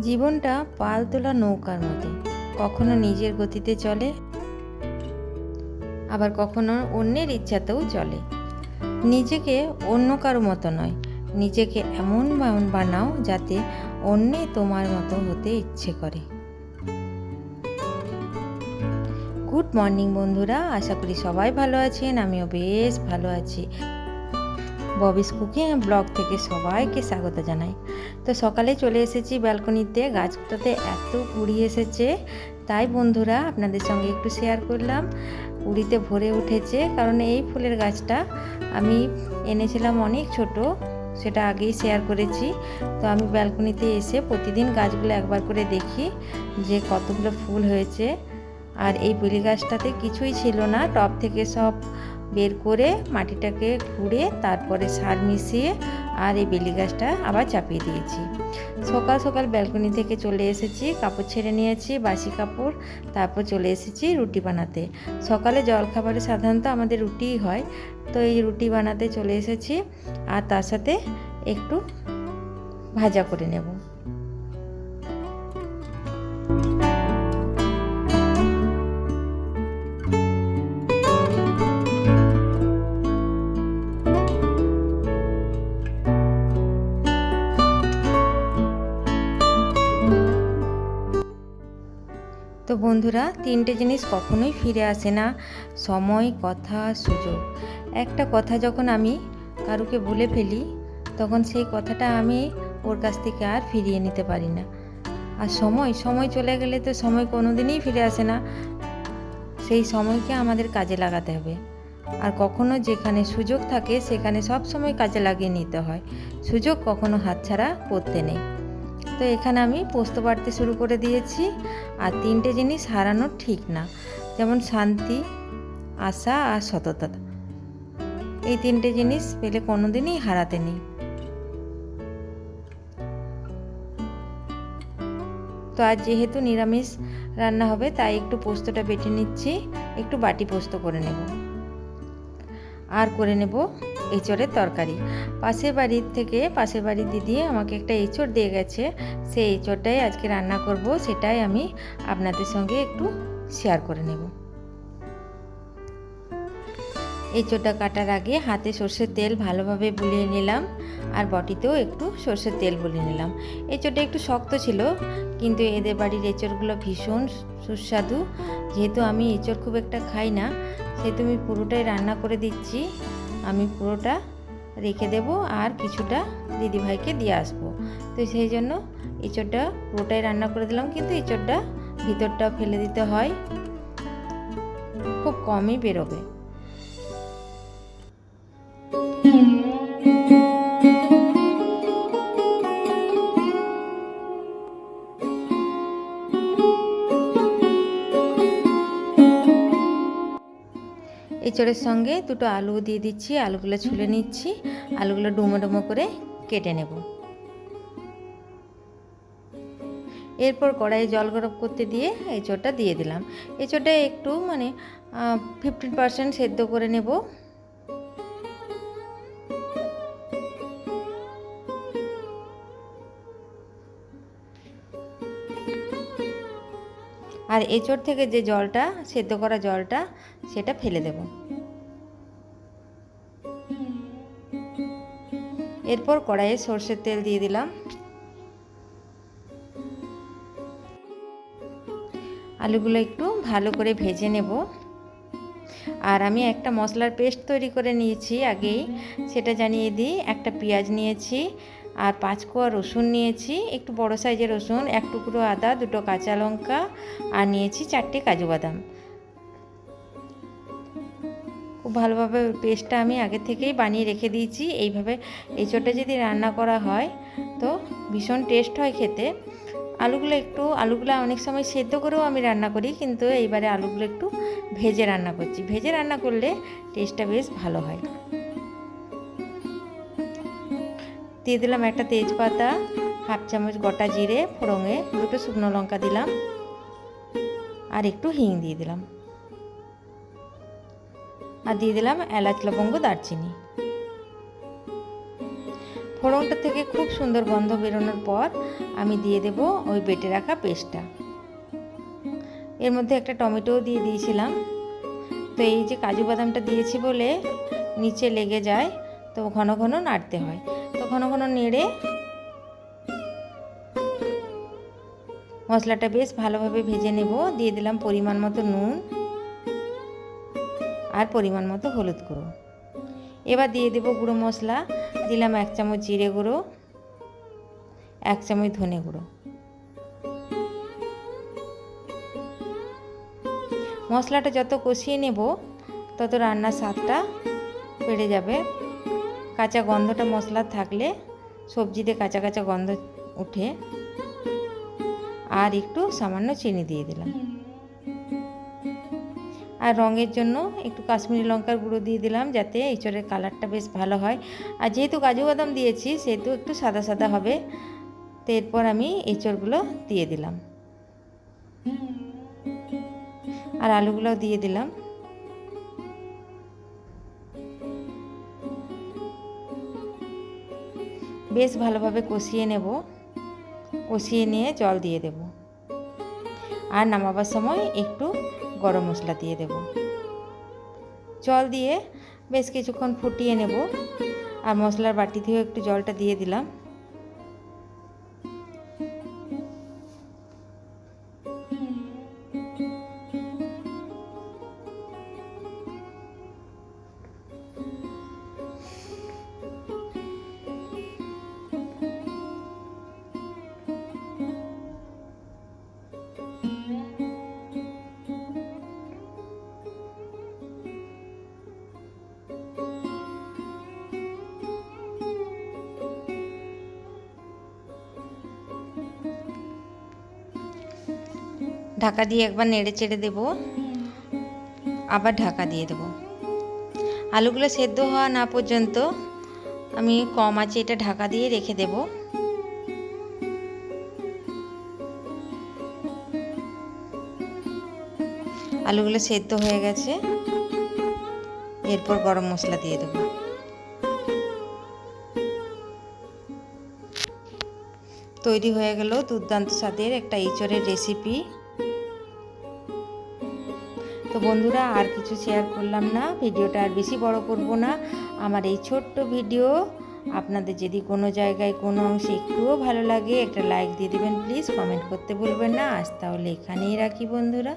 জীবনটা পাল তোলা নৌকার মতো। কখনো নিজের গতিতে চলে, আবার কখনো অন্যের ইচ্ছাতেও চলে। নিজেকে অন্য কারও মতো নয়, নিজেকে এমন বানাও যাতে অন্যে তোমার মতো হতে ইচ্ছে করে। গুড মর্নিং বন্ধুরা, আশা করি সবাই ভালো আছেন, আমিও বেশ ভালো আছি। ববিস কুকিং ব্লগ থেকে সবাইকে স্বাগত জানাই। তো সকালে চলে এসেছি ব্যালকনিতে গাছটাতে এত কুড়ি এসেছে। তাই বন্ধুরা আপনাদের সঙ্গে একটু শেয়ার করলাম। কুড়িতে ভরে উঠেছে, কারণ এই ফুলের গাছটা আমি এনেছিলাম অনেক ছোট, সেটা আগেই শেয়ার করেছি। তো আমি ব্যালকনিতে এসে প্রতিদিন গাছগুলো একবার করে দেখি যে কতগুলো ফুল হয়েছে। আর এই বেলি গাছটাতে কিছুই ছিল না টব থেকে সব বের করে মাটিটাকে খুঁড়ে তারপরে সার মিশিয়ে আর এই বেলি গাছটা আবার চাপিয়ে দিয়েছি। সকাল সকাল ব্যালকনি থেকে চলে এসেছি, কাপড় ছেড়ে নিয়েছি, বাসি কাপড়, তারপর চলে এসেছি রুটি বানাতে। সকালে জলখাবারে সাধারণত আমাদের রুটিই হয়, তো এই রুটি বানাতে চলে এসেছি আর তার সাথে একটু ভাজা করে নেব। তো বন্ধুরা, তিনটে জিনিস কখনোই ফিরে আসে না। সময়, কথা, সুযোগ। একটা কথা যখন আমি কারুকে বলে ফেলি, তখন সেই কথাটা আমি ওর কাছ থেকে আর ফিরিয়ে নিতে পারি না। আর সময় সময় চলে গেলে তো সময় কোনো দিনই ফিরে আসে না। সেই সময়কে আমাদের কাজে লাগাতে হবে। আর কখনো যেখানে সুযোগ থাকে, সেখানে সব সময় কাজে লাগিয়ে নিতে হয়। সুযোগ কখনো হাতছাড়া করতে নেই। তো এখানে আমি পোস্ত বাড়তে শুরু করে দিয়েছি আর তিনটে জিনিস হারানো ঠিক না, যেমন শান্তি, আশা আর সততা। এই তিনটে জিনিস পেলে কোনোদিনই হারাতে নেই। তো আজ যেহেতু নিরামিষ রান্না হবে, তাই একটু পোস্তটা বেটে নিচ্ছি, একটু বাটি পোস্ত করে নেব। আর করে নেব এঁচড়ের তরকারি। পাশের বাড়ির থেকে পাশের বাড়ির দিদি আমাকে একটা এঁচড় দিয়ে গেছে। সেই এঁচড়টাই আজকে রান্না করব, সেটাই আমি আপনাদের সঙ্গে একটু শেয়ার করে নেব। এঁচড়টা কাটার আগে হাতে সর্ষের তেল ভালোভাবে বুলিয়ে নিলাম আর বটিতেও একটু সর্ষের তেল বুলিয়ে নিলাম। এঁচড়টা একটু শক্ত ছিল, কিন্তু এদের বাড়ির এঁচড়গুলো ভীষণ সুস্বাদু। যেহেতু আমি এঁচড় খুব একটা খাই না সেহেতু আমি পুরোটাই রান্না করে দিচ্ছি। আমি পুরোটা রেখে দেব আর কিছুটা দিদিভাইকে দিয়ে আসব। তো সেই জন্য এঁচড়টা পুরোটাই রান্না করে দিলাম, কিন্তু এঁচড়টা ভিতরটা ফেলে দিতে হয়। খুব কমই বেরোবে। এঁচড়ের সঙ্গে দুটো আলু দিয়ে দিচ্ছি, আলুগুলো ছুলে নিচ্ছি, আলুগুলো ডুমো ডুমো করে কেটে নেব। এরপর কড়াইয়ে জল গরম করতে দিয়ে এঁচড়টা দিয়ে দিলাম। এঁচড়টা একটু মানে ফিফটিন পার্সেন্ট সেদ্ধ করে নেব। আর এঁচড় থেকে যে জলটা, সেদ্ধ করা জলটা, সেটা ফেলে দেব। এরপর কড়াইয়ে সর্ষের তেল দিয়ে দিলাম। আলুগুলো একটু ভালো করে ভেজে নেব। আর আমি একটা মশলার পেস্ট তৈরি করে নিয়েছি আগেই। সেটা জানিয়ে দিই, একটা পেঁয়াজ নিয়েছি আর পাঁচ কোয়া রসুন নিয়েছি, একটু বড় সাইজের রসুন, এক টুকরো আদা, দুটো কাঁচা লঙ্কা, আর নিয়েছি চারটে কাজু বাদাম। খুব ভালোভাবে পেস্টটা আমি আগে থেকেই বানিয়ে রেখে দিয়েছি। এইভাবে এঁচোড়টা যদি রান্না করা হয়, তো ভীষণ টেস্ট হয় খেতে। আলুগুলো একটু, আলুগুলো অনেক সময় সেদ্ধ করেও আমি রান্না করি, কিন্তু এইবারে আলুগুলো একটু ভেজে রান্না করছি। ভেজে রান্না করলে টেস্টটা বেশ ভালো হয়। দিয়ে দিলাম একটা তেজপাতা, হাফ চামচ গোটা জিরে ফোড়ঙে দুটো শুকনো লঙ্কা দিলাম, আর একটু হিং দিয়ে দিলাম। আর দিয়ে দিলাম এলাচ, লবঙ্গ, দারচিনি। ফোড়নটা থেকে খুব সুন্দর গন্ধ বেরোনোর পর আমি দিয়ে দেব ওই বেটে রাখা পেস্টটা। এর মধ্যে একটা টমেটোও দিয়ে দিয়েছিলাম। তো এই যে কাজু বাদামটা দিয়েছি বলে নিচে লেগে যায়, তো ঘন ঘন নাড়তে হয়। তো ঘন ঘন নেড়ে মশলাটা বেশ ভালোভাবে ভেজে নেব। দিয়ে দিলাম পরিমাণ মতো নুন। আর পরিমাণ মতো হলুদ গুঁড়ো। এবার দিয়ে দেব গুঁড়ো মশলা। দিলাম এক চামচ জিরে গুঁড়ো, এক চামচ ধনে গুঁড়ো। মশলাটা যত কষিয়ে নেব, তত রান্নার স্বাদটা বেড়ে যাবে। কাঁচা গন্ধটা মশলা থাকলে সবজিতে কাঁচা কাঁচা গন্ধ উঠে। আর একটু সামান্য চিনি দিয়ে দিলাম। আর রঙের জন্য একটু কাশ্মীরি লঙ্কার গুঁড়ো দিয়ে দিলাম যাতে এঁচড়ের কালারটা বেশ ভালো হয়। আর যেহেতু কাজু বাদাম দিয়েছি, সেহেতু একটু সাদা সাদা হবে। তো এরপর আমি এঁচড়গুলো দিয়ে দিলাম। আর আলুগুলোও দিয়ে দিলাম। বেশ ভালোভাবে কষিয়ে নেব। কষিয়ে নিয়ে জল দিয়ে দেব। আর নামাবার সময় একটু গরম মশলা দিয়ে দেব। জল দিয়ে বেশ কিছুক্ষণ ফুটিয়ে নেব। আর মশলার বাটি থেকে একটু জলটা দিয়ে দিলাম। ঢাকা দিয়ে একবার নেড়ে চেড়ে দেব। আবার ঢাকা দিয়ে দেব। আলুগুলো সেদ্ধ হওয়া না পর্যন্ত আমি কম আছে এটা ঢাকা দিয়ে রেখে দেব। আলুগুলো সেদ্ধ হয়ে গেছে। এরপর গরম মশলা দিয়ে দেবো। তৈরি হয়ে গেল দুর্দান্ত স্বাদের একটা ইঁচড়ের রেসিপি তো বন্ধুরা, আর কিছু শেয়ার করলাম না। ভিডিওটা আর বেশি বড় করব না। আমার এই ছোট্ট ভিডিও আপনাদের যদি কোনো জায়গায়, কোনো অংশে একটুও ভালো লাগে, একটা লাইক দিয়ে দেবেন প্লিজ কমেন্ট করতে ভুলবেন না। আজ তাহলে এখানেই রাখি বন্ধুরা।